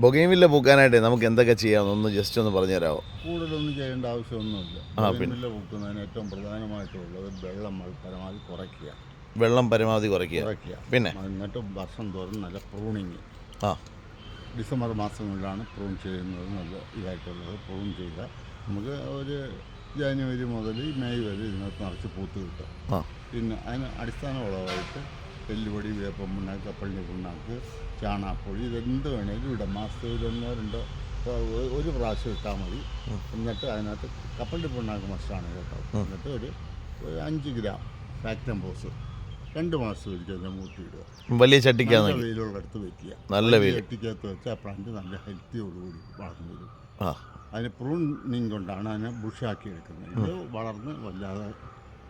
Bougainvillea പൂക്കാനായിട്ട് നമുക്ക് എന്തൊക്കെ ചെയ്യാം? ഒന്ന് ജസ്റ്റ് ഒന്ന് പറഞ്ഞു തരാമോ കൂടുതലൊന്നും ചെയ്യേണ്ട ആവശ്യമൊന്നുമില്ല. ബൊഗൈൻവില്ല പൂക്കുന്നതിന് ഏറ്റവും പ്രധാനമായിട്ടുള്ളത് വെള്ളം പരമാവധി കുറയ്ക്കുക. വെള്ളം പരമാവധി കുറയ്ക്കുക. കുറയ്ക്കുക. പിന്നെ? എന്നിട്ട് വർഷം തോറും നല്ല പ്രൂണിങ്. ആ. ഡിസംബർ മാസങ്ങളിലാണ് പ്രൂൺ ചെയ്യുന്നത് നല്ല ഇതായിട്ടുള്ളത്. പ്രൂൺ ചെയ്താൽ നമുക്ക് ഒരു ജാനുവരി മുതൽ മെയ് വരെ ഇതിനകത്ത് നിറച്ച് പൂത്ത് കിട്ടും. പിന്നെ അതിന് അടിസ്ഥാന വളമായിട്ട് എല്ലുപൊടി വേപ്പം പിണ്ണാക്ക് കപ്പളിന്റെ പിണ്ണാക്ക് ചാണാപ്പൊടി ഇതെന്ത് വേണേലും ഇടാം. മാസത്തിൽ ഒന്നോ രണ്ടോ ഒരു പ്രാവശ്യം ഇട്ടാൽ മതി. എന്നിട്ട് അതിനകത്ത് കപ്പളിന്റെ പിണ്ണാക്ക് മസ്റ്റാണ് കേട്ടോ. എന്നിട്ട് ഒരു അഞ്ച് ഗ്രാം ഫാക്ടം ബോസ്. രണ്ട് മാസം ഒരിക്കൽ അതിനെ മൂട്ടിയിടുക വലിയ ചട്ടിക്കാണ് വെയിലുള്ള അടുത്ത് വെക്കുക. നല്ല വെയിൽ. ചട്ടിക്കകത്ത് വെച്ച് ആ പ്ലാന്റ് നല്ല ഹെൽത്തിയോടുകൂടി വളർന്നു വരും. അതിന് പ്രൂണിങ് കൊണ്ടാണ് അതിനെ ബുഷാക്കി എടുക്കുന്നത്. ഇത് വളർന്ന് വല്ലാതെ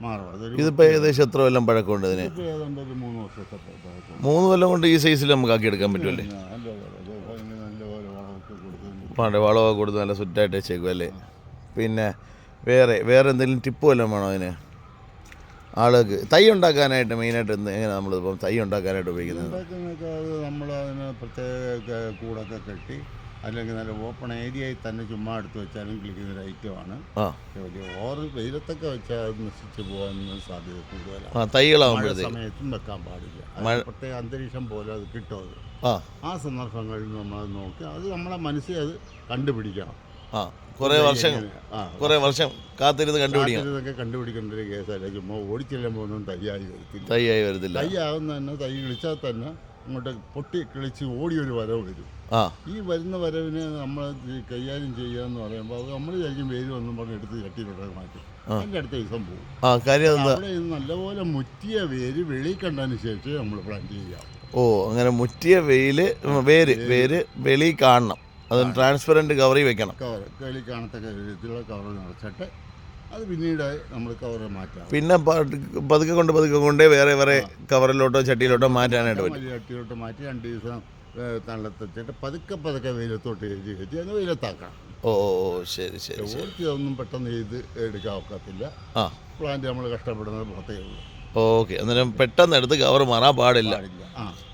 മാറും. അതൊരു ഇതിപ്പോൾ ഏകദേശം എത്ര കൊല്ലം പഴക്കമുണ്ട് ഇതിന്? ഏതാണ്ട് ഒരു മൂന്ന് വർഷത്തെ പഴക്കം. മൂന്ന് കൊല്ലം കൊണ്ട് ഈ സൈസിൽ നമുക്ക് ആക്കി എടുക്കാൻ പറ്റുമല്ലേ നല്ല പോലെ, അത് നല്ല പോലെ വളമൊക്കെ കൊടുക്കുന്നു. പാണ്ടെ വളമൊക്കെ കൊടുത്ത് നല്ല സുറ്റായിട്ട് വെച്ചേക്കും അല്ലേ? പിന്നെ വേറെ വേറെ എന്തെങ്കിലും ടിപ്പ് വല്ലതും വേണോ അതിന്? ആളുകൾക്ക് തൈ ഉണ്ടാക്കാനായിട്ട് മെയിനായിട്ട് എന്ത് എങ്ങനെയാണ് നമ്മളിപ്പം തൈ ഉണ്ടാക്കാനായിട്ട് ഉപയോഗിക്കുന്നത്? ഉണ്ടാക്കുന്നതൊക്കെ അത് നമ്മൾ അതിന് പ്രത്യേക കൂടൊക്കെ കെട്ടി അല്ലെങ്കിൽ നല്ല ഓപ്പൺ ഏരിയയിൽ തന്നെ ചുമ്മാ എടുത്ത് വെച്ചാലും കിളിക്കുന്ന ഒരു ഐറ്റമാണ് വലിയ ഓറ് വെയിലത്തൊക്കെ വെച്ചാൽ അത് നശിച്ചു പോകാൻ സാധ്യത കൂടുതലാണ്. മഴ തൈകളാകുമ്പോഴത്തേക്ക് സമയത്തും വെക്കാൻ പാടില്ല. അത് പ്രത്യേക അന്തരീക്ഷം പോലെ അത് കിട്ടും ആ. ആ സന്ദർഭങ്ങളിൽ നമ്മൾ നോക്കി അത് നമ്മളെ മനസ്സിൽ അത് കണ്ടുപിടിക്കണം. ആ കുറേ വർഷം കുറേ വർഷം കാത്തിരുന്ന് കണ്ടുപിടിക്കണം. ഇതൊക്കെ കണ്ടുപിടിക്കേണ്ട ഒരു കേസല്ല ചുമ്മാ ഓടിച്ചെല്ലുമ്പോൾ ഒന്നും തയ്യായി വരത്തില്ല. തൈയായി വരത്തില്ല. തൈ ആകുന്ന തന്നെ തൈ കിളിച്ചാൽ തന്നെ അങ്ങോട്ട് പൊട്ടി കിളിച്ച് ഓടിയൊരു വരവ് വരും. ഈ വരുന്ന വരവിനെ നമ്മൾ കൈകാര്യം ചെയ്യാന്ന് എന്ന് പറയുമ്പോൾ അത് നമ്മൾ ശരിക്കും വേര് ഒന്നും പറഞ്ഞ് എടുത്ത് ചട്ടിയിലോട്ട് മാറ്റി. അതിന്റെ അടുത്ത ദിവസം പോകും. അവിടെ ഇത് നല്ലപോലെ മുറ്റിയ വേര് വെളി കണ്ടതിന് ശേഷം നമ്മൾ പ്ലാന്റ് ചെയ്യാം ഓ അങ്ങനെ മുറ്റിയ വെയിൽ വേര് വേര്. വെളി കാണണം. അത് ട്രാൻസ്പെറന്റ് കവറി വെക്കണം. കവർ വെളി കാണത്തക്ക രീതിയിലുള്ള കവർ നിറച്ചിട്ട് അത് പിന്നീട് നമ്മൾ കവർ മാറ്റാം. പിന്നെ പതുക്കെ കൊണ്ട് പതുക്കെ കൊണ്ട് വേറെ വേറെ കവറിലോട്ടോ ചട്ടിയിലോട്ടോ മാറ്റാനായിട്ട് പറ്റും. ചട്ടിയിലോട്ട് മാറ്റി രണ്ട് ദിവസം തള്ളത്തിച്ചിട്ട് പതുക്കെ പതുക്കെ വെയിലത്തോട്ട് എഴുതി കയറ്റി അതിന് വെയിലത്താക്കാം ഓ ശരി ശരി ഓർത്തി ഒന്നും പെട്ടെന്ന് ചെയ്ത് എടുക്കാൻ ഒക്കത്തില്ല. ആ. പ്ലാന്റ് നമ്മൾ കഷ്ടപ്പെടുന്നത് പുറത്തേ ഉള്ളൂ. ഓക്കെ അന്നേരം പെട്ടെന്ന് എടുത്ത് കവർ മാറാൻ പാടില്ല. പാടില്ല. ആ.